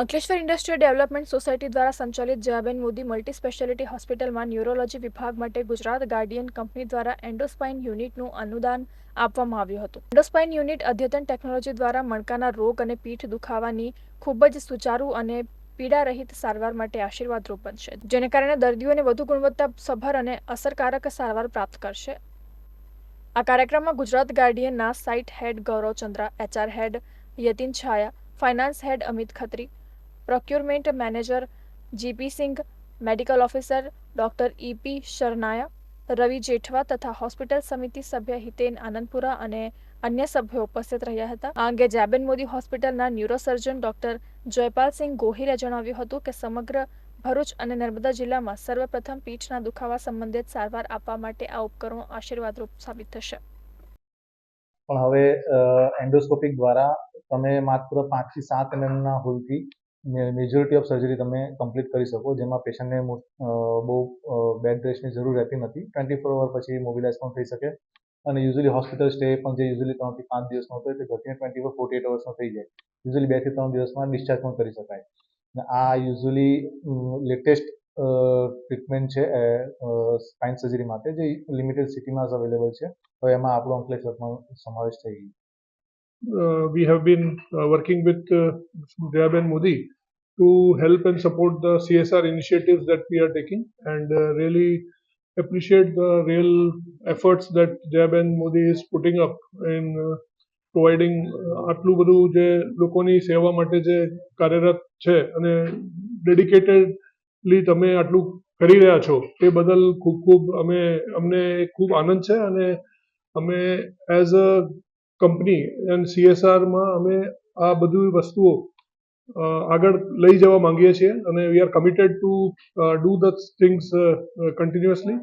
Ankleshwar industrial development society દ્વારા સંચાલિત Jayaben Modi multi speciality હોસ્પિટલમાં ન્યુરોલોજી વિભાગ માટે ગુજરાત ગાર્ડિયન કંપની દ્વારા એન્ડોસ્પાઇન યુનિટનું અનુદાન આપવામાં આવ્યું હતું. એન્ડોસ્પાઇન યુનિટ અદ્યતન ટેકનોલોજી દ્વારા મણકાના રોગ અને પીઠ દુખાવાની ખૂબ જ સુચારુ અને પીડા રહિત સારવાર માટે આશીર્વાદરૂપ બનશે જેને કારણે દર્દીઓને વધુ ગુણવત્તા સભર અને અસરકારક સારવાર પ્રાપ્ત કરશે. આ કાર્યક્રમમાં Gujarat ગાર્ડિયનના site head Gaurav Chandra HR head Yatin Chhaya, finance head Amit Khatri procurement manager GP Singh medical officer doctor EP Sharanaya Ravi Jethwa તથા હોસ્પિટલ સમિતિ સભ્ય હિતેન આનંદપુરા અને અન્ય સભ્યો ઉપસ્થિત રહ્યા હતા. આ અંગે જાબેન મોદી હોસ્પિટલના ન્યુરોસર્જન ડોક્ટર જયપાલસિંહ ગોહિલે જણાવ્યું હતું કે સમગ્ર ભરૂચ અને નર્મદા જિલ્લામાં સર્વપ્રથમ પીઠના દુખાવા સંબંધિત સારવાર આપવા માટે આ ઉપકરણો આશીર્વાદરૂપ સાબિત થશે. પણ હવે એન્ડોસ્કોપિક દ્વારા તમે માત્ર પાંચથી સાત એમએમના હોલથી મેજોરિટી ઓફ સર્જરી તમે કમ્પ્લીટ કરી શકો, જેમાં પેશન્ટને બહુ બેડ રેસ્ટની જરૂર રહેતી નથી. ટ્વેન્ટી ફોર અવર પછી મોબિલાઇઝ પણ થઈ શકે. અને યુઝલી હોસ્પિટલ સ્ટે પણ જે યુઝલી ત્રણથી પાંચ દિવસનો હતો તે ઘટીને ટ્વેન્ટી ફોર ફોર્ટી એટ અવર્સનો થઈ જાય. યુઝ્યુઅલી બેથી ત્રણ દિવસમાં ડિસ્ચાર્જ પણ કરી શકાય. અને આ યુઝ્યુઅલી લેટેસ્ટ ટ્રીટમેન્ટ છે સ્પાઇન સર્જરી માટે, જે લિમિટેડ સિટીમાં અવેલેબલ છે. તો એમાં આપણો અંકલેશ્વરમાં સમાવેશ થઈ ગયો. we have been uh, working with uh, Jayaben Modi to help and support the CSR initiatives that we are taking and uh, really appreciate the real efforts that Jayaben Modi is putting up in uh, providing uh, આટલું બધું જે લોકોની સેવા માટે જે કાર્યરત છે અને ડેડિકેટેડલી તમે આટલું કરી રહ્યા છો એ બદલ ખૂબ ખૂબ અમે અમને ખૂબ આનંદ છે અને અમે એઝ અ કંપની એન્ડ સીએસઆરમાં અમે આ બધી વસ્તુઓ આગળ લઈ જવા માંગીએ છીએ અને we are committed to do the things continuously